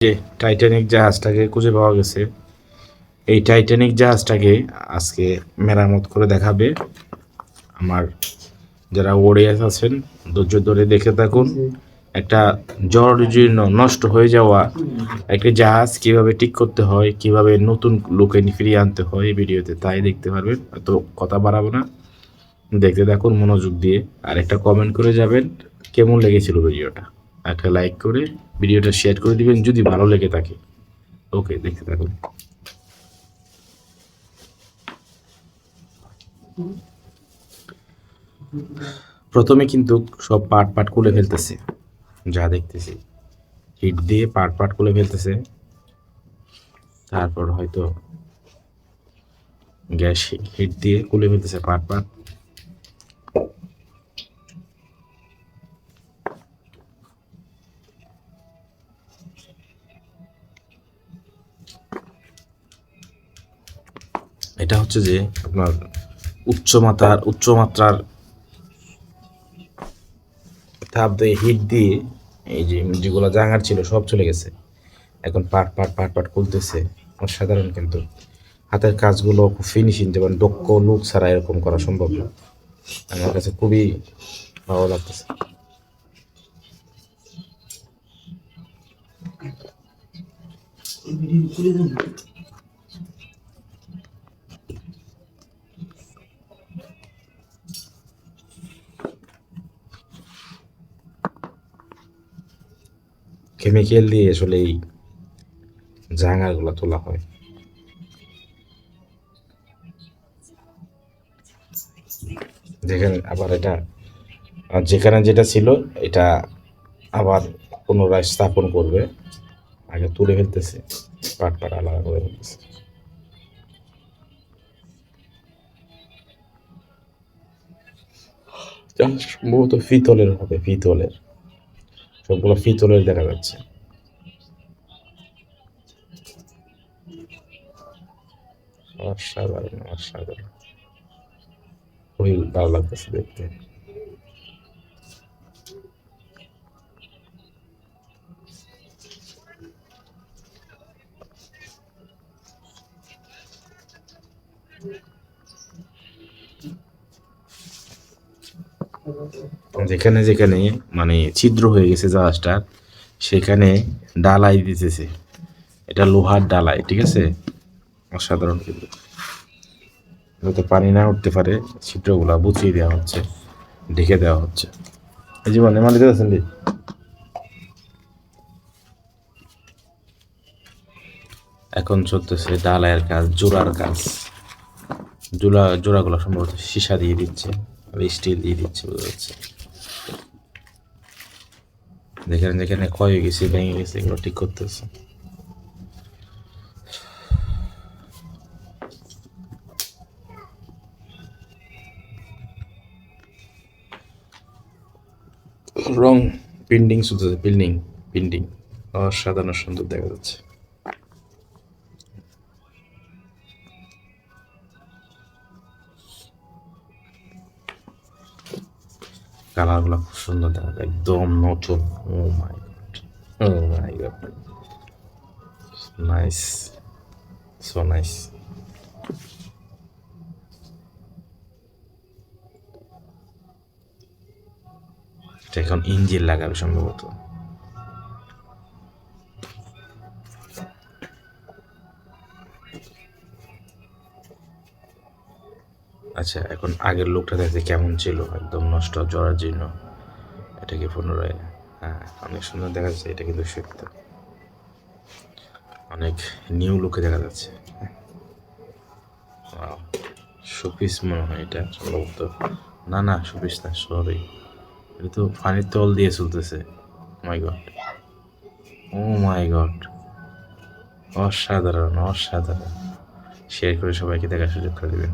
যে টাইটানিক জাহাজটাকে খুঁজে পাওয়া গেছে, এই টাইটানিক জাহাজটাকে আজকে মেরামত করে দেখাবে। আমার যারা ওডিয়াস আছেন, ধৈর্য ধরে দেখে থাকুন। একটা জর্জীর্ণ, নষ্ট হয়ে যাওয়া একটা জাহাজ কীভাবে ঠিক করতে হয়, কীভাবে নতুন লোকে ফিরিয়ে আনতে হয়, এই ভিডিওতে তাই দেখতে পারবেন। তো কথা বাড়াবো না। দেখতে থাকুন মনোযোগ দিয়ে। আর একটা কমেন্ট করে যাবেন, কেমন লেগেছিল ভিডিওটা? একটা লাইক করে ভিডিওটা শেয়ার করে দিবেন যদি ভালো লেগে থাকে। ওকে, দেখতে থাকুন। প্রথমে কিন্তু সব পাট পাট খুলে ফেলতেছে, যা দেখতেছি। হিট দিয়ে পাট পাট খুলে ফেলতেছে। তারপর হয়তো গ্যাস হিট দিয়ে খুলে ফেলতেছে পাট পাট। এটা হচ্ছে যে আপনার উচ্চমাত্রার উচ্চমাত্রার তাপ দিয়ে, হিট দিয়ে এই যে যেগুলো জাঙার ছিল সব চলে গেছে। এখন পাট পাট পাট পাট খুলতেছে। অসাধারণ কিন্তু। হাতের কাজগুলো খুব ফিনিশিং যেমন দক্ষ লোক ছাড়া এরকম করা সম্ভব না। আমার কাছে খুবই ভালো লাগতেছে। কেমিক্যাল দিয়ে আসলে এই জাঙারগুলো তোলা হয়। যেখানে আবার এটা যেখানে যেটা ছিল, এটা আবার পুনরায় স্থাপন করবে। আগে তুলে ফেলতেছে, পাট পাট আলাদা করে ফেলতেছে। সম্ভবত পিতলের হবে পিতলের সবগুলো পিতলের দেখা যাচ্ছে। অসাধারণ অসাধারণ। খুবই ভালো লাগতেছে দেখতে। যেখানে যেখানে মানে ছিদ্র হয়ে গেছে জাহাজটার সেখানে ডালাই দিতেছে। এটা লোহার ডালাই, ঠিক আছে? অসাধারণ। কিন্তু যাতে পানি না উঠতে পারে, ছিদ্রগুলা বুঝিয়ে দেওয়া হচ্ছে, ঢেকে দেওয়া হচ্ছে। এই জীবনে মালিক আছেন এখন চলতেছে ডালাইয়ের কাজ, জোড়ার কাজ। জোড়া, জোড়াগুলো সম্ভবত সীসা দিয়ে দিচ্ছে স্টিল দিয়ে দিচ্ছে, বোঝা যাচ্ছে। যেখানে যেখানে ক্ষয় হয়ে গেছে, ভেঙে গেছে, এগুলো ঠিক করতেছে। রং পেন্ডিং শুধু বিল্ডিং পেন্ডিং অসাধারণ সুন্দর দেখা যাচ্ছে। কালারগুলো খুব সুন্দর দেখা যায়, একদম নতুন। ও my god oh my god nice so nice এটা এখন ইঞ্জিন লাগাবে সম্ভবত। আচ্ছা এখন আগের লোকটা দেখতে কেমন ছিল? একদম নষ্ট, জরাজীর্ণ। এটাকে পুনরায়? হ্যাঁ অনেক সুন্দর দেখা যাচ্ছে, এটা কিন্তু সত্য। অনেক নিউ লুকে দেখা যাচ্ছে। শোপিস মনে হয় এটা সম্ভবত। না না, শোপিস না সরি এটা তো পানির তল দিয়ে চলতেছে। মাই গড ও মাই গড অসাধারণ অসাধারণ। শেয়ার করে সবাইকে দেখার সুযোগ করে দেবেন।